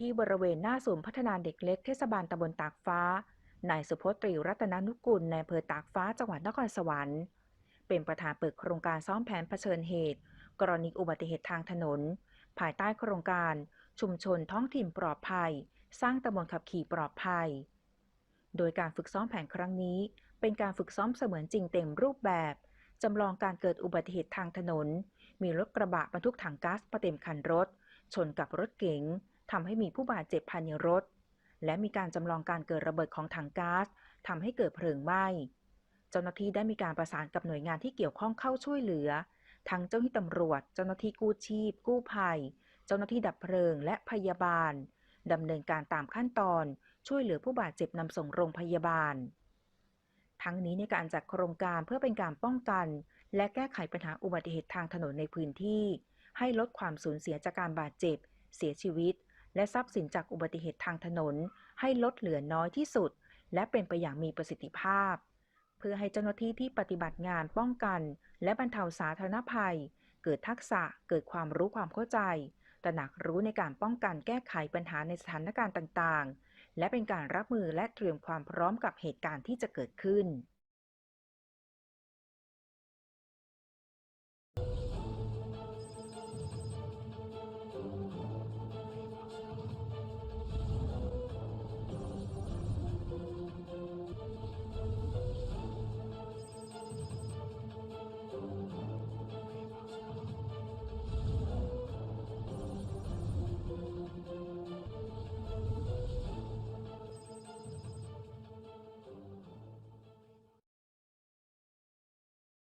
ที่บริเวณหน้าศูนย์พัฒนาเด็กเล็กเทศบาลตำบลตากฟ้า นายสุพจน์ตรีรัตนนุกุลในอำเภอตากฟ้าจังหวัดนครสวรรค์ เป็นประธานเปิดโครงการซ้อมแผนเผชิญเหตุ กรณีอุบัติเหตุทางถนน ภายใต้โครงการ ชุมชนท้องถิ่นปลอดภัย สร้างตำบลขับขี่ปลอดภัย โดยการฝึกซ้อมแผนครั้งนี้ เป็นการฝึกซ้อมเสมือนจริงเต็มรูปแบบจำลองการเกิดอุบัติเหตุทางถนน มีรถกระบะบรรทุกถังก๊าซมาเต็มคันรถ ชนกับรถเก๋ง ทำให้มีผู้บาดเจ็บภายในรถ และมีการจำลองการเกิดระเบิดของถังก๊าซทำให้เกิดเพลิงไหม้ เจ้าหน้าที่ได้มีการประสานกับหน่วยงานที่เกี่ยวข้องเข้าช่วยเหลือ ทั้งเจ้าหน้าที่ตำรวจ เจ้าหน้าที่กู้ชีพ กู้ภัย เจ้าหน้าที่ดับเพลิง และพยาบาลดำเนินการตามขั้นตอน ช่วยเหลือผู้บาดเจ็บนำส่งโรงพยาบาล ทั้งนี้ในการจัดโครงการเพื่อเป็นการป้องกัน และแก้ไขปัญหาอุบัติเหตุทางถนนในพื้นที่ ให้ลดความสูญเสียจากการบาดเจ็บ เสียชีวิต และทรัพย์สินจากอุบัติเหตุทางถนน ให้ลดเหลือน้อยที่สุด และเป็นไปอย่างมีประสิทธิภาพ เพื่อให้เจ้าหน้าที่ที่ปฏิบัติงานป้องกัน และบรรเทาสาธารณภัย เกิดทักษะเกิดความรู้ความเข้าใจตระหนักรู้ในการป้องกันแก้ไขปัญหาในสถานการณ์ต่างๆ และเป็นการรับมือและเตรียมความพร้อมกับเหตุการณ์ที่จะเกิดขึ้น